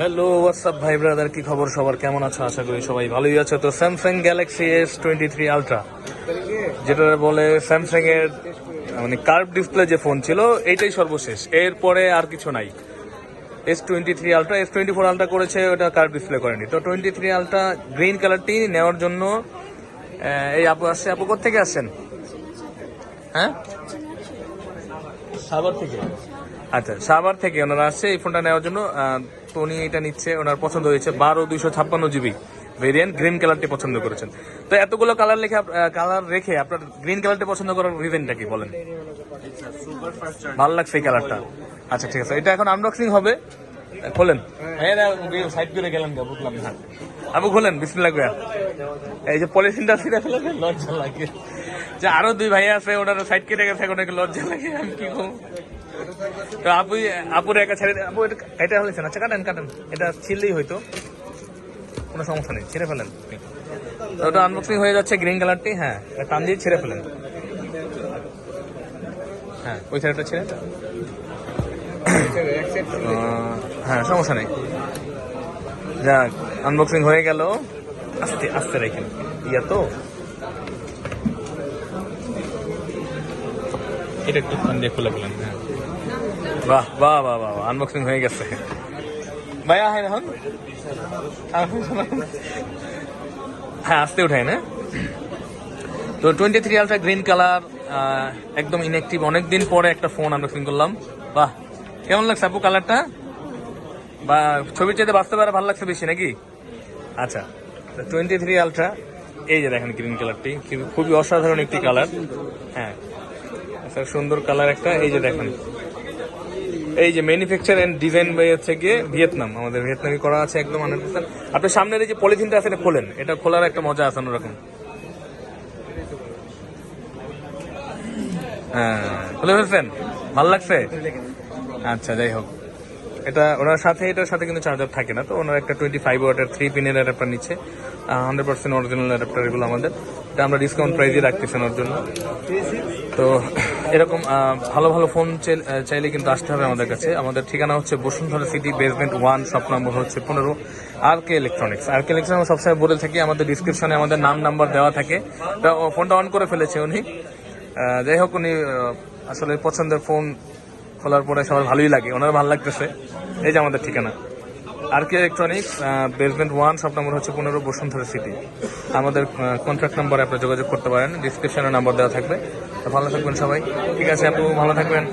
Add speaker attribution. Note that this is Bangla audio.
Speaker 1: হ্যালো হোয়াটসঅ্যাপ ভাই ব্রাদার কি খবর সবার? কেমন আছো? আশা করি সবাই ভালোই আছো। তো Samsung Galaxy S twenty three Ultra যেটা বলে স্যামসাং এর মানে কার্ভ ডিসপ্লে যে ফোন ছিল, এইটাই সর্বশেষ। এরপরে আর কিছু নাই। S twenty three Ultra S twenty four Ultra করেছে, ওটা কার্ভ ডিসপ্লে করেনি। তো টোয়েন্টি থ্রি আলট্রা গ্রিন কালারটি নেওয়ার জন্য এই আপু আসছে। আপু থেকে আসছেন? হ্যাঁ? সাভার থেকে। আচ্ছা সাভার থেকে ওনারা আসছে এই ফোনটা নেওয়ার জন্য তো উনি এটা নিচ্ছে ওনার পছন্দ হয়েছে বারো দুইশো ছাপ্পান্ন জিবি ভেরিয়েন্ট গ্রিন কালারটি পছন্দ করেছেন। তো এতগুলো কালার লেখে কালার রেখে আপনার গ্রিন কালারটি পছন্দ করার রিজনটা কি বলেন? ভালো লাগছে এই কালারটা আচ্ছা ঠিক আছে এটা এখন আনবক্সিং হবে। খোলেন। হ্যাঁ সাইড করে গেলাম গা, বুঝলাম না। আবু খোলেন বিসমিল্লাহ এই যে পলিথিনটা ছিঁড়ে ফেলে লজ্জা লাগে। যে আরও দুই ভাই আছে ওনারা সাইড কেটে গেছে, ওনাকে লজ্জা লাগে, আমি কি করব? তো আপু, আপুর একা ছেড়ে আপু, এটা- হয়েছে আচ্ছা কাটেন কাটেন। এটা ছিললেই হয়তো। কোনো সমস্যা নেই, ছেড়ে ফেলেন। ওটা আনবক্সিং হয়ে যাচ্ছে গ্রিন কালারটি হ্যাঁ টান দিয়ে ছেড়ে ফেলেন। হ্যাঁ ওই সাইডটা ছেড়ে হ্যাঁ সমস্যা নেই। যাক আনবক্সিং হয়ে গেল। আস্তে আস্তে রেখেন। ইয়া তো? এটা একটু ফোন দিয়ে খুলে ফেলেন হ্যাঁ। বাহ বাহ বাহ বাহ আনবক্সিং হয়ে গেছে। ভাইয়া হ্যাঁ এখন? হ্যাঁ আসতে উঠাই, না? তো twenty three ultra green colour একদম ইনঅ্যাক্টিভ অনেকদিন পরে একটা ফোন আনবক্সিং করলাম। বাহ, কেমন লাগছে আপু কালারটা বা ছবির চাইতে বাস্তবে আরও ভালো লাগছে বেশি, নাকি? আচ্ছা টোয়েন্টি থ্রি আলট্রা এই যে দেখেন গ্রিন কালারটি খুবই অসাধারণ একটি কালার হ্যাঁ। আচ্ছা সুন্দর কালার একটা, এই যে দেখেন। এই যে ম্যানুফ্যাকচার এন্ড ডিজাইন বাই হচ্ছে গিয়ে ভিয়েতনাম, আমাদের ভিয়েতনামি করা আছে একদম হান্ড্রেড পার্সেন্ট আপনি সামনের এই যে পলিথিনটা আছে এটা খোলেন, এটা খোলার একটা মজা আছে অন্যরকম। হ্যাঁ লাগছে? আচ্ছা যাই হোক। এটা ওনার সাথে, এটার সাথে কিন্তু চার্জার থাকে না, তো ওনার একটা টোয়েন্টি ফাইভ থ্রি পিনের নিচ্ছে। হান্ড্রেড পার্সেন্ট অরিজিনাল এগুলো আমাদের। এটা আমরা ডিসকাউন্ট প্রাইজে রাখতেছেন ওর জন্য। তো এরকম ভালো ভালো ফোন চাইলে কিন্তু আসতে হবে আমাদের কাছে। আমাদের ঠিকানা হচ্ছে Bashundhara city basement one shop number হচ্ছে পনেরো আর কে ইলেকট্রনিক্স আর কে ইলেকট্রনিক্স আমরা সবসময় বলে থাকি, আমাদের ডিসক্রিপশনে আমাদের নাম নাম্বার দেওয়া থাকে। তো ফোনটা অন করে ফেলেছে উনি। যাই হোক, উনি আসলে পছন্দের ফোন খোলার পরে সবার ভালোই লাগে, ওনার ভালো লাগতেছে। এই যে আমাদের ঠিকানা। R K electronics basement one shop number হচ্ছে পনেরো বসুন্ধরা সিটি আমাদের কন্ট্যাক্ট নাম্বার আপনারা যোগাযোগ করতে পারেন ডিসক্রিপশনে নাম্বার দেওয়া থাকবে। ভালো থাকবেন সবাই। ঠিক আছে আপু, ভালো থাকবেন।